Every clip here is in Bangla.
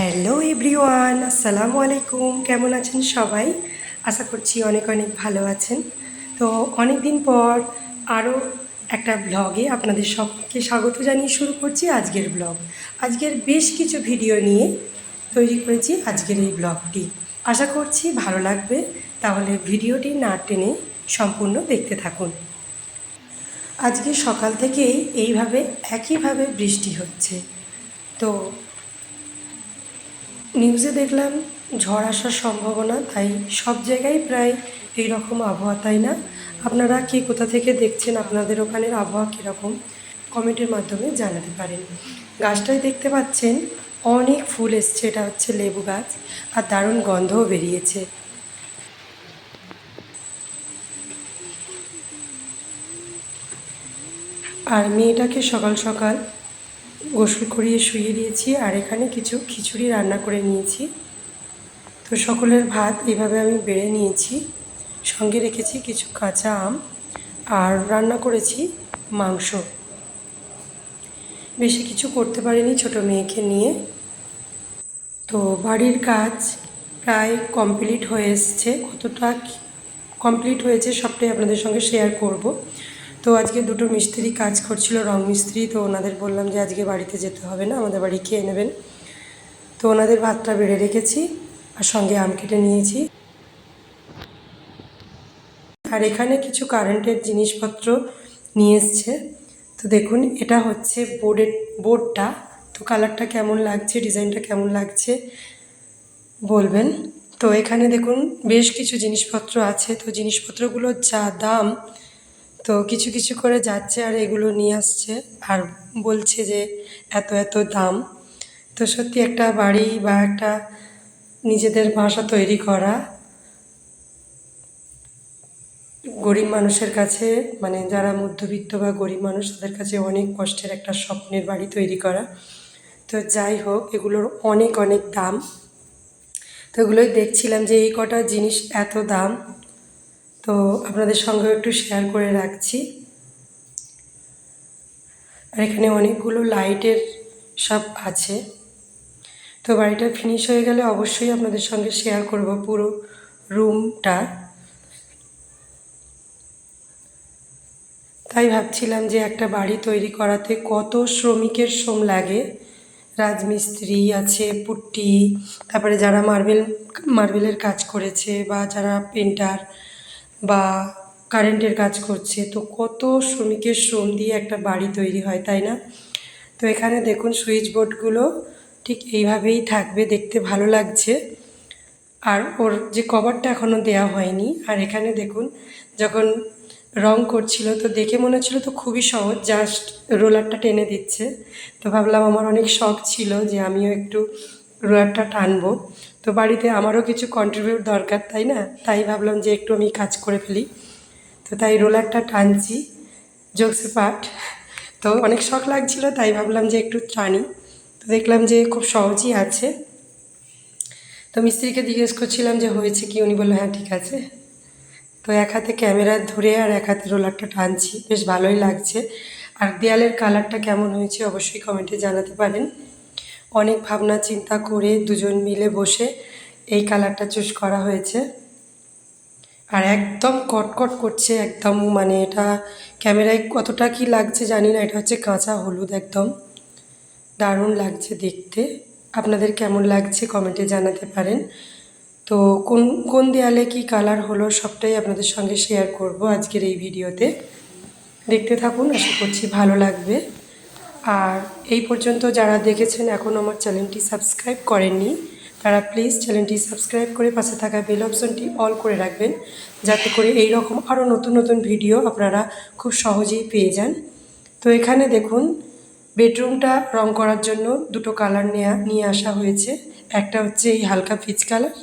হ্যালো এভরিওয়ান, আসসালামু আলাইকুম। কেমন আছেন সবাই? আশা করছি অনেক অনেক ভালো আছেন। তো অনেক দিন পর আরও একটা ব্লগে আপনাদের সবকে স্বাগত জানিয়ে শুরু করছি আজকের ব্লগ। আজকের বেশ কিছু ভিডিও নিয়ে তৈরি করেছি আজকের এই ব্লগটি। আশা করছি ভালো লাগবে, তাহলে ভিডিওটি না টেনে সম্পূর্ণ দেখতে থাকুন। আজকে সকাল থেকেই এইভাবে একইভাবে বৃষ্টি হচ্ছে। তো নিউজে দেখলাম ঝড় আসার সম্ভাবনা, তাই সব জায়গায় প্রায় এই রকম আবহাওয়া, তাই না? আপনারা কে কোথা থেকে দেখছেন, আপনাদের ওখানের আবহাওয়া কীরকম? কমেন্টের মাধ্যমে জানাতে পারেন। গাছটায় দেখতে পাচ্ছেন অনেক ফুল এসছে, এটা হচ্ছে লেবু গাছ, আর দারুণ গন্ধও বেরিয়েছে। আর মেয়েটাকে সকাল সকাল গোসল করিয়ে শুইয়ে দিয়েছি আর এখানে কিছু খিচুড়ি রান্না করে নিয়েছি। তো সকলের ভাত এভাবে আমি বেড়ে নিয়েছি। সঙ্গে রেখেছি কিছু কাঁচা আম আর রান্না করেছি মাংস। বেশি কিছু করতে পারিনি ছোট মেয়েকে নিয়ে। তো বাড়ির কাজ প্রায় কমপ্লিট হয়ে এসছে। কতটা কমপ্লিট হয়েছে সবটাই আপনাদের সঙ্গে শেয়ার করব। তো আজকে দুটো মিস্ত্রি কাজ করছিল, রং মিস্ত্রি। তো ওনাদের বললাম যে আজকে বাড়িতে যেতে হবে না, আমাদের বাড়ি খেয়ে নেবেন। তো ওনাদের ভাতটা বেড়ে রেখেছি আর সঙ্গে আম কেটে নিয়েছি। আর এখানে কিছু কারেন্টের জিনিসপত্র নিয়ে এসছে। তো দেখুন, এটা হচ্ছে বোর্ডের, বোর্ডটা। তো কালারটা কেমন লাগছে, ডিজাইনটা কেমন লাগছে, বলবেন। তো এখানে দেখুন, বেশ কিছু জিনিসপত্র আছে। তো জিনিসপত্রগুলোর যা দাম তো কিছু কিছু করে যাচ্ছে আর এগুলো নিয়ে আসছে আর বলছে যে এত এত দাম। তো সত্যি একটা বাড়ি বা একটা নিজেদের বাসা তৈরি করা গরিব মানুষের কাছে মানে যারা মধ্যবিত্ত বা গরিব মানুষ, তাদের কাছে অনেক কষ্টের একটা স্বপ্নের বাড়ি তৈরি করা। তো যাই হোক, এগুলোর অনেক অনেক দাম। তো এগুলোই দেখছিলাম যে এই কটা জিনিস এত দাম। তো আপনাদের সঙ্গে একটু শেয়ার করে রাখছি। আর এখানে অনেকগুলো লাইটের সব আছে। তো বাড়িটা ফিনিশ হয়ে গেলে অবশ্যই আপনাদের সঙ্গে শেয়ার করব পুরো রুমটা তাই ভাবছিলাম যে একটা বাড়ি তৈরি করাতে কত শ্রমিকের শ্রম লাগে। রাজমিস্ত্রি আছে, পুট্টি, তারপরে যারা মার্বেল, মার্বেলের কাজ করেছে বা যারা পেন্টার বা কারেন্টের কাজ করছে, তো কত শ্রমিকের শ্রম দিয়ে একটা বাড়ি তৈরি হয়, তাই না? তো এখানে দেখুন সুইচ বোর্ডগুলো ঠিক এইভাবেই থাকবে, দেখতে ভালো লাগছে। আর ওর যে কভারটা এখনও দেওয়া হয়নি, আর এখানে দেখুন যখন রং করছিল, তো দেখে মনে হচ্ছিল তো খুবই সহজ জাস্ট রোলারটা টেনে দিচ্ছে। তো ভাবলাম আমার অনেক শখ ছিল যে আমিও একটু রোলারটা টানবো। তো বাড়িতে আমারও কিছু কন্ট্রিবিউট দরকার, তাই না? তাই ভাবলাম যে একটু আমি কাজ করে ফেলি। তো তাই রোলারটা টানছি জোকসে পাট তো অনেক শখ লাগছিল, তাই ভাবলাম যে একটু টানি। তো দেখলাম যে খুব সহজই আছে। তো মিস্ত্রিকে জিজ্ঞেস করছিলাম যে হয়েছে কি, উনি বলল হ্যাঁ ঠিক আছে। তো এক হাতে ক্যামেরা ধরে আর এক হাতে রোলারটা টানছি। বেশ ভালোই লাগছে। আর দেয়ালের কালারটা কেমন হয়েছে, অবশ্যই কমেন্টে জানাতে পারেন। অনেক ভাবনা চিন্তা করে দুজন মিলে বসে এই কালারটা চুজ করা হয়েছে। আর একদম কটকট করছে একদম মানে এটা ক্যামেরায় কতটা কি লাগছে জানি না, এটা হচ্ছে কাঁচা হলুদ একদম। দারুণ লাগছে দেখতে। আপনাদের কেমন লাগছে কমেন্টে জানাতে পারেন। তো কোন কোন দেয়ালে কি কালার হলো সবটাই আপনাদের সঙ্গে শেয়ার করব আজকের এই ভিডিওতে। দেখতে থাকুন, আশা করছি ভালো লাগবে। আর এই পর্যন্ত যারা দেখেছেন, এখন আমার চ্যানেলটি সাবস্ক্রাইব করেননি, তারা প্লিজ চ্যানেলটি সাবস্ক্রাইব করে পাশে থাকা বেল অপশনটি অল করে রাখবেন, যাতে করে এই রকম আরও নতুন নতুন ভিডিও আপনারা খুব সহজেই পেয়ে যান। তো এখানে দেখুন, বেডরুমটা রং করার জন্য দুটো কালার নেওয়া নিয়ে আসা হয়েছে। একটা হচ্ছে এই হালকা পিচ কালার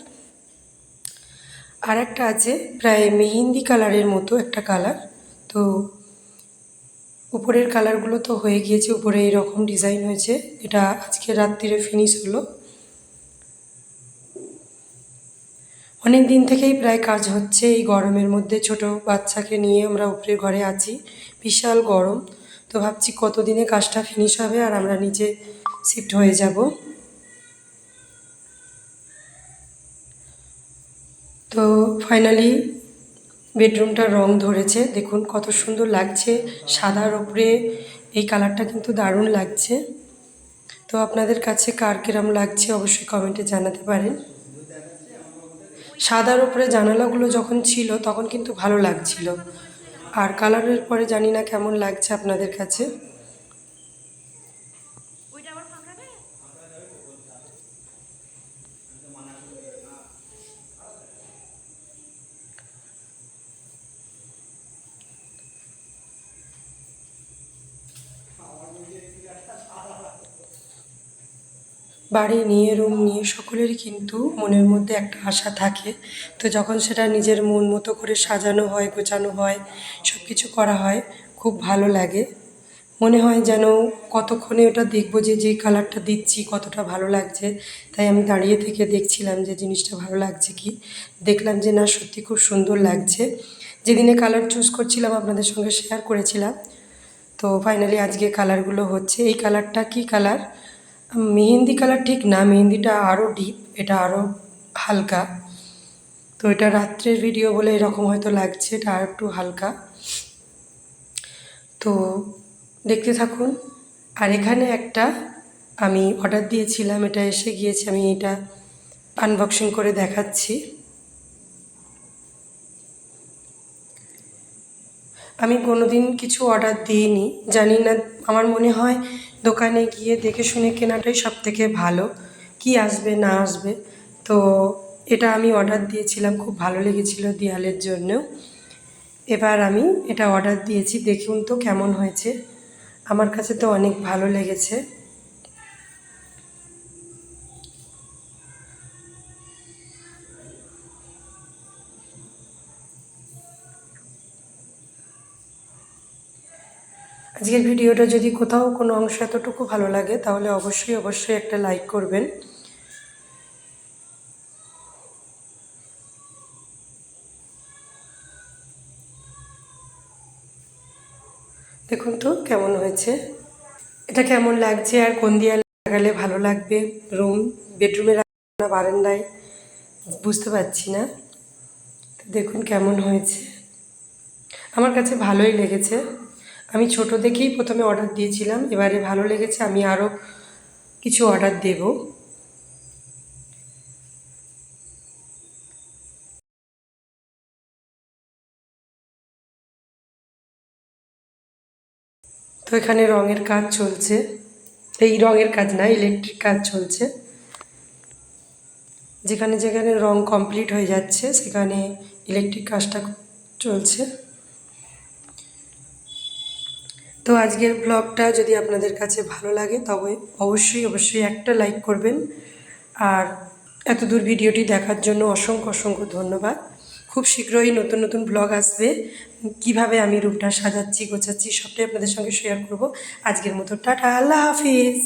আর একটা আছে প্রায় মেহেন্দি কালারের মতো একটা কালার। তো উপরের কালারগুলো তো হয়ে গিয়েছে, উপরে এরকম ডিজাইন হয়েছে। এটা আজকে রাত্রিরে ফিনিশ হলো। অনেক দিন থেকেই প্রায় কাজ হচ্ছে এই গরমের মধ্যে। ছোট বাচ্চাকে নিয়ে আমরা উপরের ঘরে আছি। বিশাল গরম। তো ভাবছি কতদিনে কাজটা ফিনিশ হবে আর আমরা নিচে শিফট হয়ে যাব। তো ফাইনালি বেডরুমটা রং ধরেছে। দেখুন কত সুন্দর লাগছে। সাদার ওপরে এই কালারটা কিন্তু দারুণ লাগছে। তো আপনাদের কাছে কার কিরম লাগছে অবশ্যই কমেন্টে জানাতে পারেন। সাদার ওপরে জানালাগুলো যখন ছিল তখন কিন্তু ভালো লাগছিল। আর কালারের পরে জানি না কেমন লাগছে আপনাদের কাছে। বাড়ি নিয়ে রুম নিয়ে সকলেরই কিন্তু মনের মধ্যে একটা আশা থাকে। তো যখন সেটা নিজের মন মতো করে সাজানো হয়, গোছানো হয় সব কিছু করা হয়, খুব ভালো লাগে। মনে হয় যেন কতক্ষণে ওটা দেখব যে যে কালারটা দিচ্ছি, কতটা ভালো লাগছে। তাই আমি দাঁড়িয়ে থেকে দেখছিলাম যে, জিনিসটা ভালো লাগছে কি। দেখলাম যে, না, সত্যি খুব সুন্দর লাগছে। যেদিনে কালার চুজ করছিলাম, আপনাদের সঙ্গে শেয়ার করেছিলাম। তো ফাইনালি আজকে কালারগুলো হচ্ছে। এই কালারটা কি কালার মেহেন্দি কালার ঠিক না, মেহেন্দিটা আরও ডিপ এটা আরও হালকা। তো এটা রাত্রের ভিডিও বলে এরকম হয়তো লাগছে, এটা আর একটু হালকা। তো দেখতে থাকুন। আর এখানে একটা আমি অর্ডার দিয়েছিলাম, এটা এসে গিয়েছে, আমি এটা আনবক্সিং করে দেখাচ্ছি। আমি কোনো দিন কিছু অর্ডার দিইনি, জানি না, আমার মনে হয় দোকানে গিয়ে দেখে শুনে কেনাটাই সব থেকে ভালো। কি আসবে, না আসবে? তো এটা আমি অর্ডার দিয়েছিলাম, খুব ভালো লেগেছিল দেয়ালের জন্য এবার আমি এটা অর্ডার দিয়েছি, দেখুন তো কেমন হয়েছে। আমার কাছে তো অনেক ভালো লেগেছে। আজকের ভিডিওটা যদি কোথাও কোনো অংশ এতটুকু ভালো লাগে, তাহলে অবশ্যই অবশ্যই একটা লাইক করবেন। দেখুন তো কেমন হয়েছে। এটা কেমন লাগছে আর কোন দিয়ে লাগালে ভালো লাগবে? রুম, বেডরুমে বারান্দায় বুঝতে পারছি না। দেখুন কেমন হয়েছে। আমার কাছে ভালোই লেগেছে। আমি ছোট দেখেই প্রথমে অর্ডার দিয়েছিলাম, এবারে ভালো লেগেছে, আমি আরও কিছু অর্ডার দেব। তো এখানে রঙের কাজ চলছে। এই রঙের কাজ না ইলেকট্রিক কাজ চলছে। যেখানে যেখানে রং কমপ্লিট হয়ে যাচ্ছে, সেখানে ইলেকট্রিক কাজটা চলছে। তো আজকের ব্লগটা যদি আপনাদের কাছে ভালো লাগে, তবে অবশ্যই অবশ্যই একটা লাইক করবেন। আর এত দূর ভিডিওটি দেখার জন্য অসংখ্য অসংখ্য ধন্যবাদ। খুব শীঘ্রই নতুন নতুন ব্লগ আসবে। কীভাবে আমি রুমটা সাজাচ্ছি, গোছাচ্ছি, সবটাই আপনাদের সঙ্গে শেয়ার করব। আজকের মতো টাটা, আল্লাহ হাফিজ।